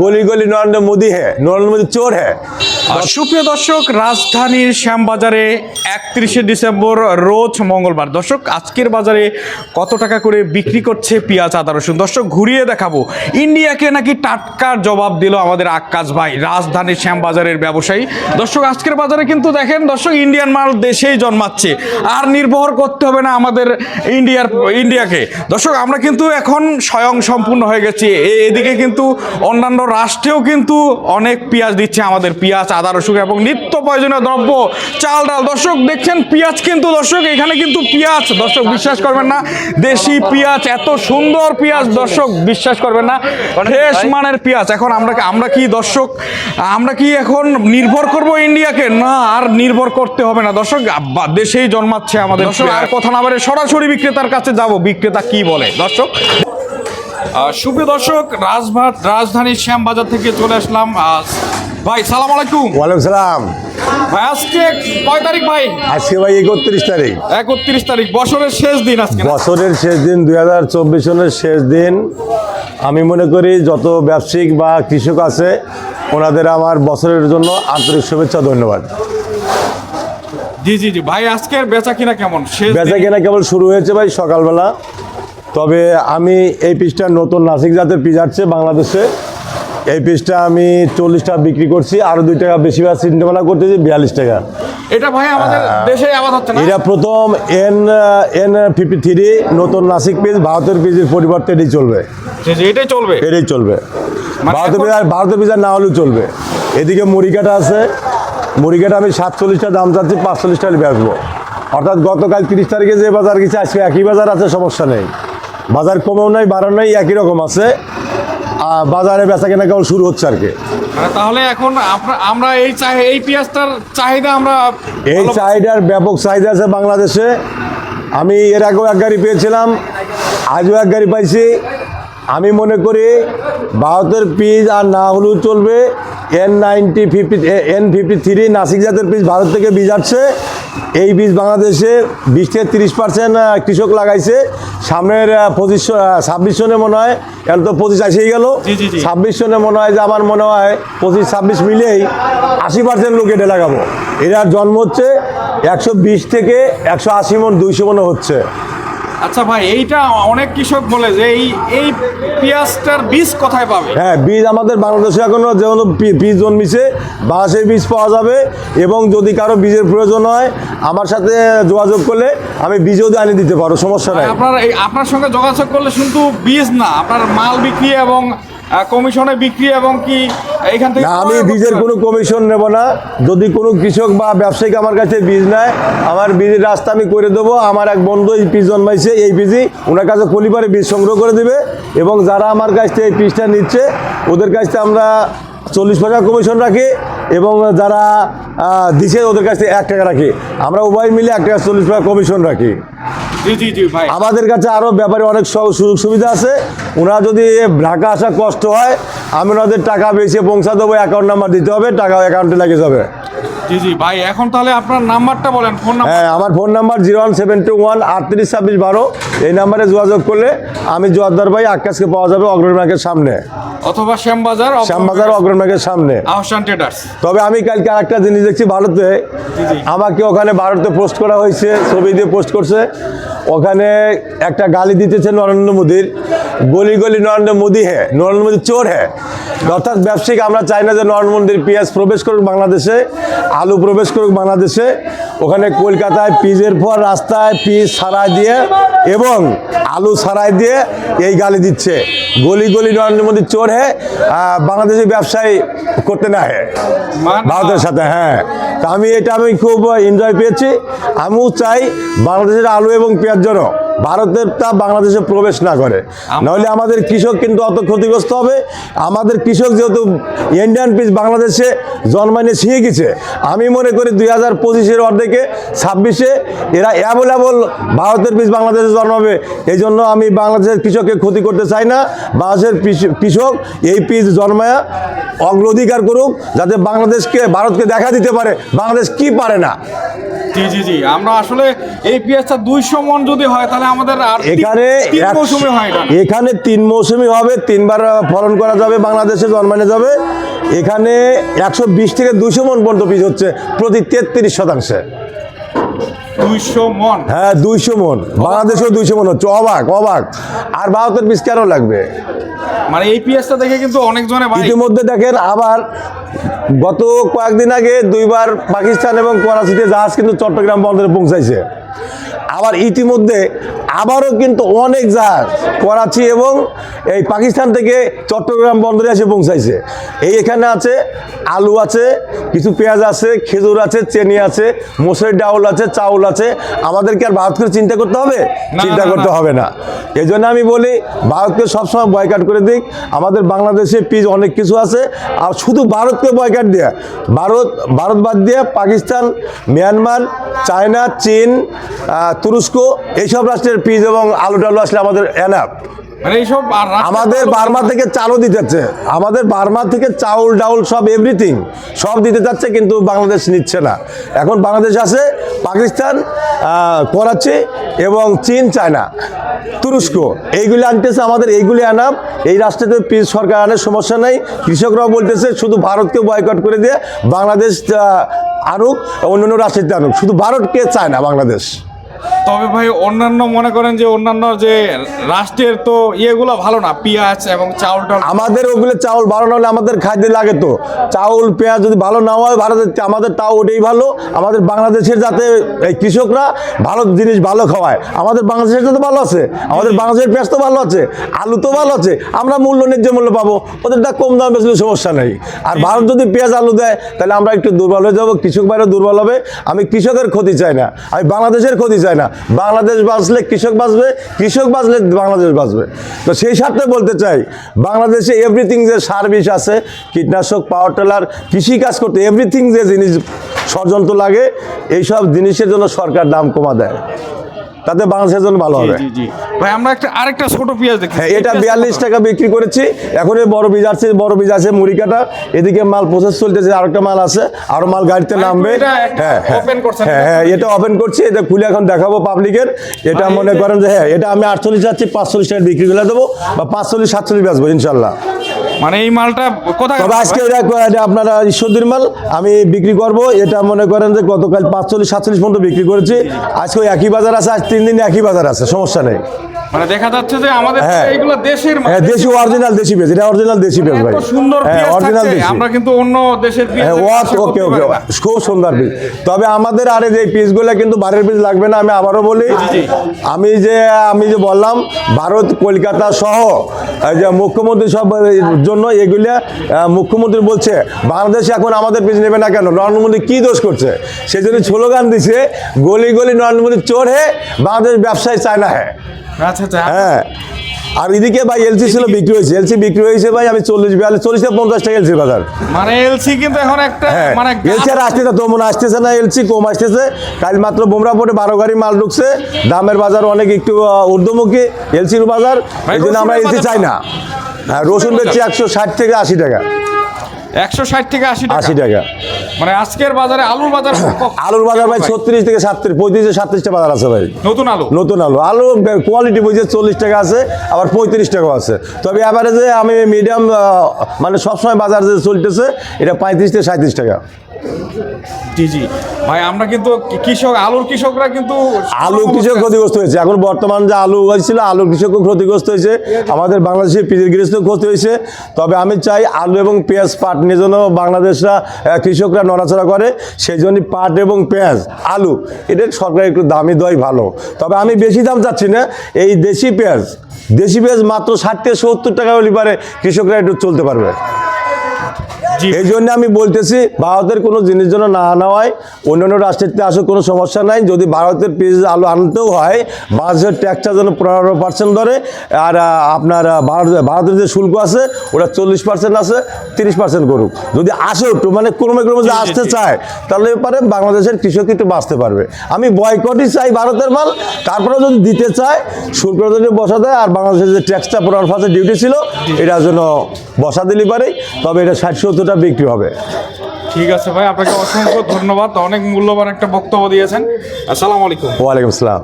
গলি গলি নরেন্দ্র মোদী হ্যাঁ নরেন্দ্র মোদী চোর হ্যাঁ সুপ্রিয় দর্শক, রাজধানীর শ্যামবাজারে একত্রিশে ডিসেম্বর, রোজ মঙ্গলবার। দর্শক, আজকের বাজারে কত টাকা করে বিক্রি করছে পেঁয়াজ, আদা, রসুন? দর্শক, ঘুরিয়ে দেখাবো। ইন্ডিয়াকে নাকি টাটকার জবাব দিল আমাদের আকাশ ভাই, রাজধানীর শ্যামবাজারের ব্যবসায়ী। দর্শক, আজকের বাজারে কিন্তু দেখেন, দর্শক, ইন্ডিয়ান মাল দেশেই জন্মাচ্ছে। আর নির্ভর করতে হবে না আমাদের ইন্ডিয়ার, ইন্ডিয়াকে। দর্শক, আমরা কিন্তু এখন স্বয়ং সম্পূর্ণ হয়ে গেছি। এদিকে কিন্তু অন্যান্য রাষ্ট্রেও কিন্তু অনেক পেঁয়াজ দিচ্ছে আমাদের পেঁয়াজ আদা রসুন এবং নিত্য প্রয়োজনীয় দ্রব্য চাল ডাল। দর্শক দেখছেন পেঁয়াজ কিন্তু দর্শক এখানে কিন্তু পেঁয়াজ। দর্শক বিশ্বাস করবেন না দেশি পেঁয়াজ এত সুন্দর পেঁয়াজ দর্শক বিশ্বাস করবেন না ফ্রেশ মানের পেঁয়াজ। এখন আমরা আমরা কি দর্শক আমরা কি এখন নির্ভর করব ইন্ডিয়াকে? না আর নির্ভর করতে হবে না। দর্শক দেশেই জন্মাচ্ছে আমাদের দর্শক আর কথা না বারে সরাসরি বিক্রেতার কাছে যাব। বিক্রেতা কি বলে? দর্শক সুপ্রিয় দর্শক রাজভাট রাজধানীর শ্যামবাজার থেকে চলে আসলাম ভাই সালাম আলাইকুম। ওয়ালাইকুম সালাম। ভাই আজকে কয় তারিখ ভাই? আজকে ভাই একত্রিশ তারিখ। একত্রিশ তারিখ বছরের শেষ দিন আজকে বছরের শেষ দিন দুই হাজার চব্বিশ সনের শেষ দিন। আমি মনে করি যত ব্যবসায়িক বা কৃষক আছে ওনাদের আমার বছরের জন্য আন্তরিক শুভেচ্ছা ধন্যবাদ। জি জি জি ভাই আজকের বেচা কিনা কেমন? বেচা কেনা কেবল শুরু হয়েছে ভাই সকালবেলা। তবে আমি এই পিসটা নতুন নাসিক জাতের পিস আসছে বাংলাদেশে। এই পিসটা আমি চল্লিশ টাকা বিক্রি করছি আরও দুই টাকা বেশি বা চিন্তাভাবনা করতেছি বিয়াল্লিশ টাকা। এটা ভাই আমাদের দেশে আবাদ হচ্ছে না? এটা প্রথম এন এন ফিফটি থ্রি নতুন নাসিক পিস ভারতের পিসের পরিবর্তে এটাই চলবে। এটাই চলবে? এটাই চলবে। মানে ভারতের এখন- পিজার ভারতের পিজার না হলেও চলবে। এদিকে মুড়িকাটা আছে। মুড়িকাটা আমি সাতচল্লিশ টাকা দাম চাচ্ছি পাঁচচল্লিশ টাকা বেচবো অর্থাৎ গতকাল তিরিশ তারিখে যে বাজার গেছে আজকে একই বাজার আছে সমস্যা নেই। বাজার কমেও নাই বাড়ানো নাই একই রকম আছে। আর বাজারে বেচা কেনা কেবল শুরু হচ্ছে আর কি। তাহলে এখন আমরা এই এই পেঁয়াজটার চাহিদা আমরা এই চাহিদার ব্যাপক চাহিদা আছে বাংলাদেশে। আমি এর আগেও এক গাড়ি পেয়েছিলাম আজও এক গাড়ি পাইছি। আমি মনে করি ভারতের পিস আর না হলেও চলবে। N ninety fifty N fifty three Nashik জাতের পিস ভারত থেকে বীজ আসছে। এই বীজ বাংলাদেশে বিশ থেকে তিরিশ পার্সেন্ট কৃষক লাগাইছে। সামনের পঁচিশ ছাব্বিশ সনে মনে হয় এখন তো পঁচিশ আসেই গেল। ছাব্বিশ সনে মনে হয় যে আমার মনে হয় পঁচিশ ছাব্বিশ মিলেই আশি পার্সেন্ট লোক এটা লাগাবো। এরা জন্ম হচ্ছে একশো বিশ থেকে একশো আশি মন দুইশো মনে হচ্ছে। আচ্ছা ভাই এইটা অনেক কৃষক বলে যে এই এই পেঁয়াজটার বীজ কোথায় পাবে? হ্যাঁ বীজ আমাদের বাংলাদেশে এখনও যেমন বীজ জন্মিছে বাঁশের বীজ পাওয়া যাবে এবং যদি কারও বীজের প্রয়োজন হয় আমার সাথে যোগাযোগ করলে আমি বীজও দিয়ে আনি দিতে পারো সমস্যা নাই। আপনার এই আপনার সঙ্গে যোগাযোগ করলে শুধু বীজ না আপনার মাল বিক্রি এবং কমিশনে বিক্রি এবং কি এইখান থেকে আমি বীজের কোনো কমিশন নেব না। যদি কোনো কৃষক বা ব্যবসায়িক আমার কাছে বীজ নেয় আমার বীজের রাস্তা আমি করে দেবো। আমার এক বন্ধু এই পিস জন্মাইছে এই পিসই ওনার কাছে কলিপারে বীজ সংগ্রহ করে দেবে। এবং যারা আমার কাছ থেকে এই পিসটা নিচ্ছে ওদের কাছ থেকে আমরা চল্লিশ টাকা কমিশন রাখে এবং যারা দিছে ওদের কাছ থেকে এক টাকা রাখে। আমরা উভয় মিলে এক টাকা চল্লিশ টাকা কমিশন রাখি। আমাদের কাছে আরও ব্যাপারে অনেক সুযোগ সুবিধা আছে। ওনারা যদি ঢাকা আসা কষ্ট হয় আমি ওনাদের টাকা বেশি পৌঁছা দেবো অ্যাকাউন্ট নাম্বার দিতে হবে টাকা অ্যাকাউন্টে লাগে যাবে। জি জি ভাই এখন তাহলে আপনার নাম্বারটা বলেন ফোন নাম্বার। হ্যাঁ আমার phone number zero one seven two one আটত্রিশ ছাব্বিশ বারো। এই নাম্বারে যোগাযোগ করলে আমি জোয়ারদার ভাই আকাশকে পাওয়া যাবে অগ্রণ ব্যাংকের সামনে। অথবা শ্যামবাজার শ্যামবাজার অগ্রণ ব্যাংকের সামনে। আহসান ট্রেডার্স তবে আমি কালকে আরেকটা জিনিস দেখছি ভারতে আমাকে ওখানে ভারতে পোস্ট করা হয়েছে ছবি দিয়ে পোস্ট করছে। ওখানে একটা গালি দিতেছে নরেন্দ্র মোদীর। গলি গলি নরেন্দ্র মোদী হ্যাঁ নরেন্দ্র মোদী চোর হ্যাঁ অর্থাৎ ব্যবসায়িক আমরা চাই না যে নরেন্দ্র মোদীর পেঁয়াজ প্রবেশ করুক বাংলাদেশে আলু প্রবেশ করুক বাংলাদেশে। ওখানে কলকাতায় পিজের পর রাস্তায় পিস ছাড়াই দিয়ে এবং আলু ছাড়াই দিয়ে এই গালি দিচ্ছে। গলি গলি নরেন্দ্র মোদী চোর হ্যাঁ বাংলাদেশি ব্যবসায়ী করতে না হ্যাঁ ভারতের সাথে হ্যাঁ। তা আমি এটা আমি খুব এনজয় পেয়েছি। আমিও চাই বাংলাদেশের আলু এবং পেঁয়াজ যেন ভারতের তা বাংলাদেশে প্রবেশ না করে। নাহলে আমাদের কৃষক কিন্তু অত ক্ষতিগ্রস্ত হবে। আমাদের কৃষক যেহেতু ইন্ডিয়ান পিস বাংলাদেশে জন্মাইনে শিখে গেছে। আমি মনে করি দুই হাজার পঁচিশের অর্ধেকে ছাব্বিশে এরা অ্যাভেলেবল ভারতের বীজ বাংলাদেশে জন্মাবে। এই জন্য আমি বাংলাদেশের কৃষককে ক্ষতি করতে চাই না। বাংলাদেশের কৃষ- কৃষক এই পিস জন্মায়া অগ্রাধিকার করুক যাতে বাংলাদেশকে ভারতকে দেখা দিতে পারে। বাংলাদেশ কি পারে না? জি জি জি। আমরা আসলে এই পেঁয়াজটা দুইশো মন যদি হয় তাহলে আমাদের এখানে তিন মৌসুমে হয় এখানে তিন মৌসুমি হবে তিনবার ফলন করা যাবে বাংলাদেশে জন্মানো যাবে। এখানে একশো বিশ থেকে দুইশো মন পর্যন্ত বীজ হচ্ছে প্রতি তেত্রিশ শতাংশে। দুইশো মন? হ্যাঁ দুইশো মন। বাংলাদেশেও দুইশো মন হচ্ছে অবাক অবাক। আর ভারতের বীজ কেন লাগবে? মানে এই পেঁয়াজটা দেখে কিন্তু ইতিমধ্যে দেখেন আবার গত কয়েকদিন আগে দুইবার পাকিস্তান এবং করাচিতে জাহাজ কিন্তু চট্টগ্রাম বন্দরে পৌঁছাইছে। আবার ইতিমধ্যে আবারও কিন্তু অনেক জাহাজ করাচি এবং এই পাকিস্তান থেকে চট্টগ্রাম বন্দরে এসে পৌঁছাইছে। এই এখানে আছে আলু আছে কিছু পেঁয়াজ আছে খেজুর আছে চেনি আছে মসুর ডাউল আছে চাউল আছে। আমাদেরকে আর ভারতকে চিন্তা করতে হবে? চিন্তা করতে হবে না। এই জন্য আমি বলি ভারতকে সবসময় বয়কাট করে দিক। আমাদের বাংলাদেশে পিস অনেক কিছু আছে। আর শুধু ভারতকে বয়কাট দিয়ে ভারত ভারত বাদ দিয়ে পাকিস্তান মিয়ানমার চায়না চীন তুরস্ক এইসব রাষ্ট্রের পিস এবং আলু টালু আসলে আমাদের এনাফ মানে এইসব আমাদের বার্মা থেকে চালও দিতে যাচ্ছে আমাদের বার্মা থেকে চাউল ডাউল সব এভরিথিং সব দিতে যাচ্ছে কিন্তু বাংলাদেশ নিচ্ছে না। এখন বাংলাদেশ আছে পাকিস্তান করাচি এবং চীন চায়না তুরস্ক। এইগুলি আনতেছে আমাদের এইগুলি আনাম এই রাষ্ট্রেতে পিস সরকার আনার সমস্যা নেই। কৃষকরাও বলতেছে শুধু ভারতকে বয়কট করে দিয়ে বাংলাদেশ আনুক অন্যান্য রাষ্ট্রেতে আনুক। শুধু ভারতকে চায় না বাংলাদেশ। তবে ভাই অন্যান্য মনে করেন যে অন্যান্য যে রাষ্ট্রের তো ইয়েগুলো ভালো না পেঁয়াজ এবং চাউল আমাদের ওগুলো চাউল ভালো না হলে আমাদের খাদ্যে লাগে তো। চাউল পেঁয়াজ যদি ভালো না হয় ভারতের আমাদের তাও ওটাই ভালো। আমাদের বাংলাদেশের যাতে এই কৃষকরা ভালো জিনিস ভালো খাওয়ায় আমাদের বাংলাদেশের তো ভালো আছে আমাদের বাংলাদেশের পেঁয়াজ তো ভালো আছে আলু তো ভালো আছে আমরা মূল্য ন্যায্য মূল্য পাবো ওদেরটা কম দাম বেশি সমস্যা নেই। আর ভারত যদি পেঁয়াজ আলু দেয় তাহলে আমরা একটু দুর্বল হয়ে যাব কৃষক বাইরে দুর্বল হবে। আমি কৃষকের ক্ষতি চাই না আমি বাংলাদেশের ক্ষতি চাই না। বাংলাদেশ বাঁচলে কৃষক বাঁচবে, কৃষক বাঁচলে বাংলাদেশ বাঁচবে। তো সেই সাথে বলতে চাই, বাংলাদেশে এভরিথিং যে সার্ভিস আছে, কীটনাশক পাওয়ার টেলার কৃষিকাজ করতে এভরিথিং যে জিনিস ষড়যন্ত্র লাগে, এইসব জিনিসের জন্য সরকার দাম কমা দেয়। তাতে বাংলাদেশের জন্য ভালো হবে। ভাই আমরা একটা আরেকটা ছোট পেঁয়াজ দেখছি হ্যাঁ এটা বিয়াল্লিশ টাকা বিক্রি করেছি। এখন এই বড় বীজ আছে বড় বীজ আছে মুড়ি কাটা এদিকে মাল প্রসেস চলতেছে আরেকটা মাল আছে। আরও মাল গাড়িতে নামবে। হ্যাঁ হ্যাঁ। করছেন। হ্যাঁ হ্যাঁ এটা ওপেন করছি এটা খুলে এখন দেখাবো পাবলিকের এটা মনে করেন যে হ্যাঁ এটা আমি আটচল্লিশ যাচ্ছি পাঁচচল্লিশ টাকা বিক্রি করে দেবো বা পাঁচচল্লিশ সাতচল্লিশ বেচবো ইনশাল্লাহ। মানে এই মালটা কোথায় তবে আজকে এটা আপনারা ঈশ্বরদীর মাল আমি বিক্রি করব। এটা মনে করেন যে গতকাল পাঁচচল্লিশ সাতচল্লিশ পর্যন্ত বিক্রি করেছি। আজকে ওই একই বাজার আছে আজ তিন দিন একই বাজার আছে সমস্যা নেই। মানে দেখা যাচ্ছে যে আমাদের হ্যাঁ। এইগুলো দেশের হ্যাঁ দেশি অরিজিনাল দেশি পেঁয়াজ এটা অরিজিনাল দেশি পেঁয়াজ ভাই। সুন্দর হ্যাঁ অরিজিনাল দেশি। আমরা কিন্তু অন্য দেশের পেঁয়াজ ওকে ওকে পারি খুব সুন্দর পিস তবে আমাদের আরে যে পিসগুলো কিন্তু বারের পিস লাগবে না আমি আবারও বলি আমি যে আমি যে বললাম ভারত কলকাতা সহ এই যে মুখ্যমন্ত্রী সব জন্য এগুলা মুখ্যমন্ত্রী বলছে বাংলাদেশে এখন আমাদের পিস নেবে না কেন? নরেন্দ্র মোদী কী দোষ করছে? সেই জন্য স্লোগান দিছে গলি গলি নরেন্দ্র মোদী চোর হে বাংলাদেশ ব্যবসায় চায় না হ্যাঁ আচ্ছা হ্যাঁ। আর এদিকে ভাই এলসি ছিল বিক্রি হয়েছে এলসি বিক্রি হয়েছে ভাই আমি চল্লিশ বিয়াল্লিশ চল্লিশ থেকে পঞ্চাশ টাকা এলসি বাজার। মানে এলসি কিন্তু এখন একটা হ্যাঁ মানে এলসি আর আসতেছে তো মনে আসতেছে না এলসি কম আসতেছে। কাল মাত্র বোমরা পোর্টে বারো গাড়ি মাল ঢুকছে। দামের বাজার অনেক একটু ঊর্ধ্বমুখী এলসির বাজার। এই জন্য আমরা এলসি চাই না। হ্যাঁ রসুন বেচছি একশো ষাট থেকে আশি টাকা? একশো ষাট থেকে আশি আশি টাকা। মানে আজকের বাজারে আলুর বাজার আলুর বাজার ভাই ছত্রিশ থেকে সাতত্রিশ পঁয়ত্রিশ থেকে সাতত্রিশটা বাজার আছে ভাই। নতুন আলু? নতুন আলু। আলু কোয়ালিটি বুঝে চল্লিশ টাকা আছে আবার পঁয়ত্রিশ টাকাও আছে। তবে অ্যাভারেজে আমি মিডিয়াম মানে সবসময় বাজার যে চলতেছে এটা পঁয়ত্রিশ থেকে সাঁত্রিশ টাকা। জি জি। ভাই, আমরা কিন্তু কৃষক, আলুর কৃষকরা কিন্তু আলু কৃষক ক্ষতিগ্রস্ত হয়েছে। এখন বর্তমান যে আলু হয়েছিল আলু কৃষকও ক্ষতিগ্রস্ত হয়েছে। আমাদের বাংলাদেশের পিজের গৃহস্থ ক্ষতি হয়েছে। তবে আমি চাই আলু এবং পেঁয়াজ পাট নিয়ে যেন বাংলাদেশরা কৃষকরা নড়াচড়া করে। সেই জন্য পাট এবং পেঁয়াজ, আলু এদের সরকার একটু দামি দেওয়াই ভালো। তবে আমি বেশি দাম চাচ্ছি না। এই দেশি পেঁয়াজ দেশি পেঁয়াজ মাত্র ষাট থেকে সত্তর টাকা হলে পারে, কৃষকরা একটু চলতে পারবে। এই জন্য আমি বলতেছি ভারতের কোনো জিনিস যেন না আনা হয় অন্যান্য রাষ্ট্রের আসলে কোনো সমস্যা নাই যদি ভারতের পিস আলু আনতেও হয় বাংলাদেশের ট্যাক্সটা যেন পনেরো পার্সেন্ট ধরে আর আপনার ভারত ভারতের যে শুল্ক আছে ওটা চল্লিশ পার্সেন্ট আছে তিরিশ পার্সেন্ট করুক। যদি আসে একটু মানে ক্রমে ক্রমে যদি আসতে চায় তাহলে পারে বাংলাদেশের কৃষক একটু বাঁচতে পারবে। আমি বয়কটই চাই ভারতের মাল তারপরে যদি দিতে চায় শুল্ক যদি বসা দেয় আর বাংলাদেশের যে ট্যাক্সটা পনেরো পার্সেন্ট ডিউটি ছিল এটা যেন বসা দিলে পারে তবে এটা ষাট সত্তর কিছুটা বিক্রি হবে। ঠিক আছে ভাই আপনাকে অসংখ্য ধন্যবাদ। অনেক মূল্যবান একটা বক্তব্য দিয়েছেন। আসসালামু আলাইকুম। ওয়ালাইকুম আসসালাম।